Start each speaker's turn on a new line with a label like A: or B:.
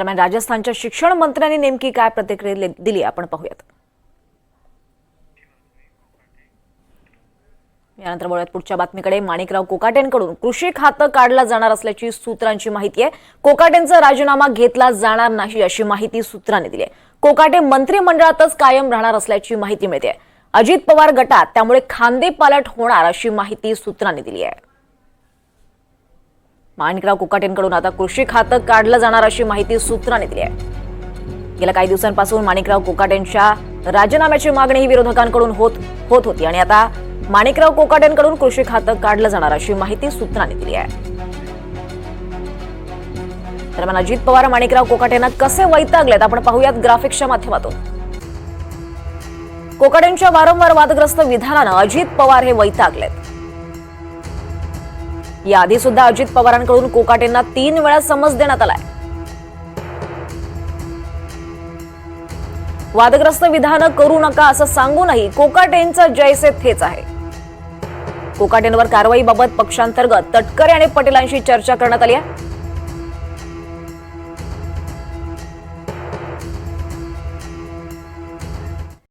A: दरम्यान राजस्थानच्या शिक्षण मंत्र्यांनी नेमकी काय प्रतिक्रिया दिली आपण पाहूयात. यानंतर वळूयात पुढच्या बातमीकडे. माणिकराव कोकाटेंकडून कृषी खातं काढलं जाणार असल्याची सूत्रांची माहिती आहे. कोकाटेंचा राजीनामा घेतला जाणार नाही अशी माहिती सूत्रांनी दिली आहे. कोकाटे मंत्रिमंडळातच कायम राहणार असल्याची माहिती मिळते अजित पवार गटात त्यामुळे खांदे पालट होणार अशी माहिती सूत्रांनी दिली आहे. माणिकराव कोकाटेंकडून आता कृषी खातं काढलं जाणार अशी माहिती सूत्रांनी दिली आहे. गेल्या काही दिवसांपासून माणिकराव कोकाटेंच्या राजीनाम्याची मागणी ही विरोधकांकडून होत होत होती आणि आता माणिकराव कोकाटेंकडून कृषी खातं काढलं जाणार अशी माहिती सूत्रांनी दिली आहे. दरम्यान अजित पवार माणिकराव कोकाटेंना कसे वैतागलेत आपण पाहूयात ग्राफिक्सच्या माध्यमातून. कोकाटेंच्या वारंवार वादग्रस्त विधानानं अजित पवार हे वैतागलेत. याआधी सुद्धा अजित पवारांकडून कोकाटेंना तीन वेळा समज देण्यात आलाय. वादग्रस्त विधानं करू नका असं सांगूनही कोकाटेंचा जयसे थेच आहे. कोकाटेंवर कारवाईबाबत पक्षांतर्गत तटकरे आणि पटेलांशी चर्चा करण्यात आली आहे.